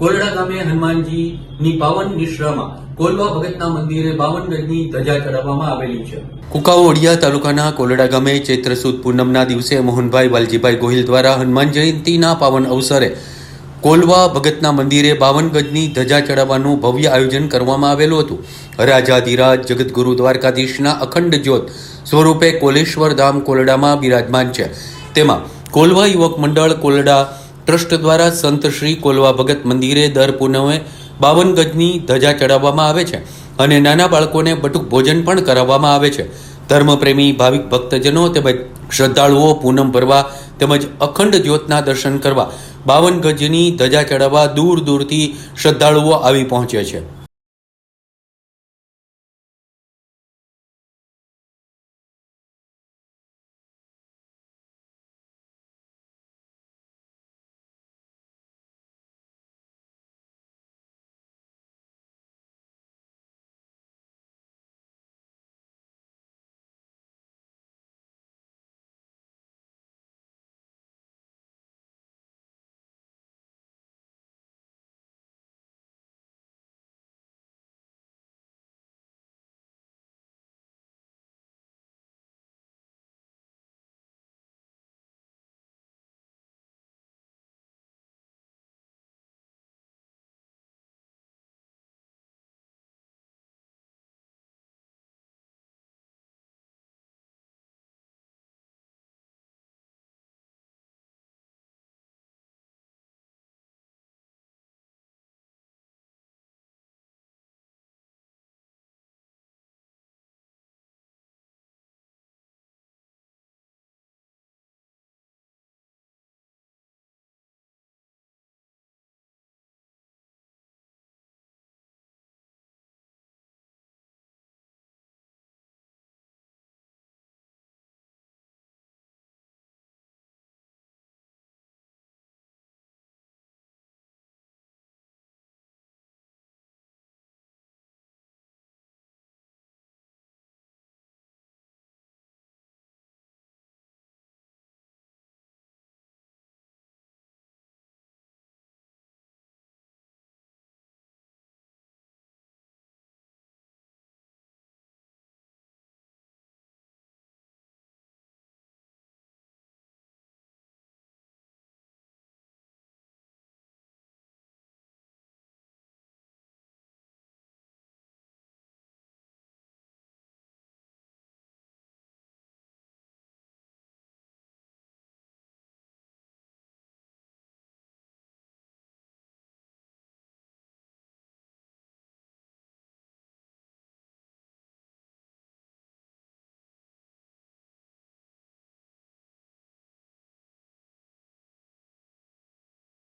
કોલડા ગામે હનુમાનજીની પાવન નિશ્રામાં કોલવા ભગતના મંદિરે બાવન ગજની ધજા ચડાવવામાં આવેલી છે. કુકાઓડિયા તાલુકાના કોલડા ગામે ચૈત્ર સુદ પૂનમના દિવસે મોહનભાઈ વાલજીભાઈ ગોહિલ દ્વારા હનુમાન જયંતિના પાવન અવસરે કોલવા ભગતના મંદિરે બાવન ગજની ધજા ચડાવવાનું ભવ્ય આયોજન કરવામાં આવેલું હતું. રાજાધિરાજ જગતગુરુ દ્વારકાધીશના અખંડ જ્યોત સ્વરૂપે કોલેશ્વર ધામ કોલડામાં બિરાજમાન છે. તેમાં કોલવા યુવક મંડળ કોલડા ટ્રસ્ટ દ્વારા સંત શ્રી કોલવા ભગત મંદિરે દર પૂનમે બાવન ગજની ધજા ચડાવવામાં આવે છે અને નાના બાળકોને બટુક ભોજન પણ કરાવવામાં આવે છે. ધર્મપ્રેમી, ભાવિક ભક્તજનો તેમજ શ્રદ્ધાળુઓ પૂનમ ભરવા તેમજ અખંડ જ્યોતના દર્શન કરવા બાવન ગજની ધજા ચડાવવા દૂર દૂરથી શ્રદ્ધાળુઓ આવી પહોંચે છે.